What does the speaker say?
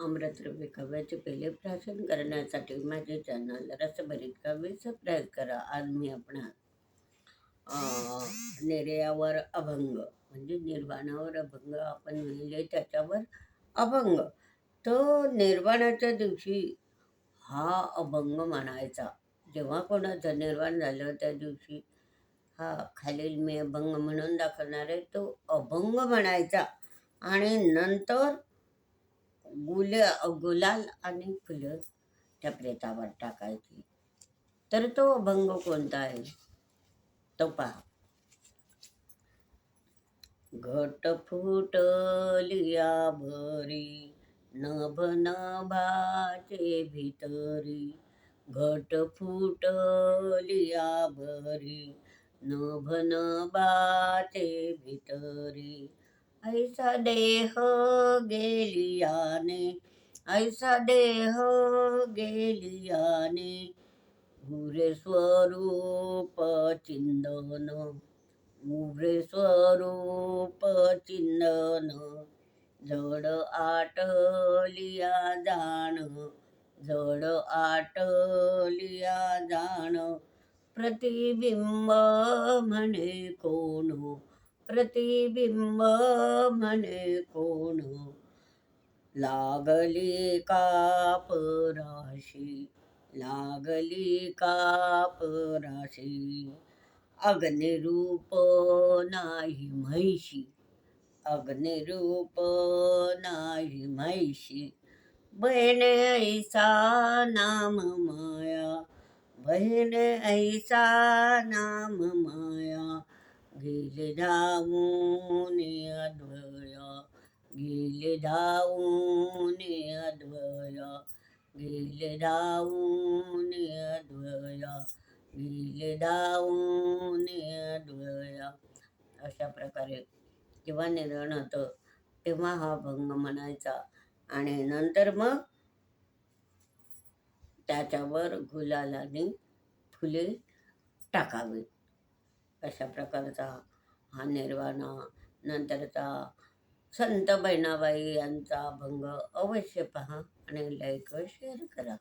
अमृतरवी काव्याचे पहिले प्राशन करण्यासाठी माझे चॅनल रसभरीत काव्य सबस्क्राईब करा. आज मी आपणास अं, निर्यावर अभंग म्हणजे निर्वाणावर अभंग आपण लिहिले त्याच्यावर अभंग. तो निर्वाणाच्या दिवशी हा अभंग म्हणायचा. जेव्हा कोणाचं निर्वाण झालं त्या दिवशी हा खालील मी अभंग म्हणून दाखवणार आहे तो अभंग म्हणायचा. आणि नंतर गुल गुलाल आणि फुलं त्या प्रेतावर टाकायची. तर तो अभंग कोणता आहे? तो पहा. घट फुटलिया भरी नभ नभाचे भितरी. घट फुटलिया भरी नभ नभाचे भितरी. ऐसा देह गेलियाने ऐसा देह गेलियाने उरे स्वरूप चिंदन उरे स्वरूप चिंदन जड आटलिया जाण जड आटलिया जाण प्रतिबिंब म्हणे कोण? પ્રતિબિંબ મને કોણ લાગલી કાપ રાશી લાગલી કાપ રાશી અગ્નિરૂપ નાહી મહિષી અગ્નિરૂપ નાહી મહિષી બહેને ઐસા નામ માયા બહેને ઐસા નામ માયા गेले धावून अद्वया गेले धावून अद्वया गेले धावून अद्वया गेले धावून अद्वया अशा प्रकारे जेव्हा निर्माण होतं तेव्हा हा भंग म्हणायचा आणि नंतर मग त्याच्यावर गुलालाने फुले टाकावी अशा प्रकारचा हा निर्वाणा नंतरचा संत बहिणाबाई यांचा अभंग अवश्य पहा आणि लाईक व शेअर करा.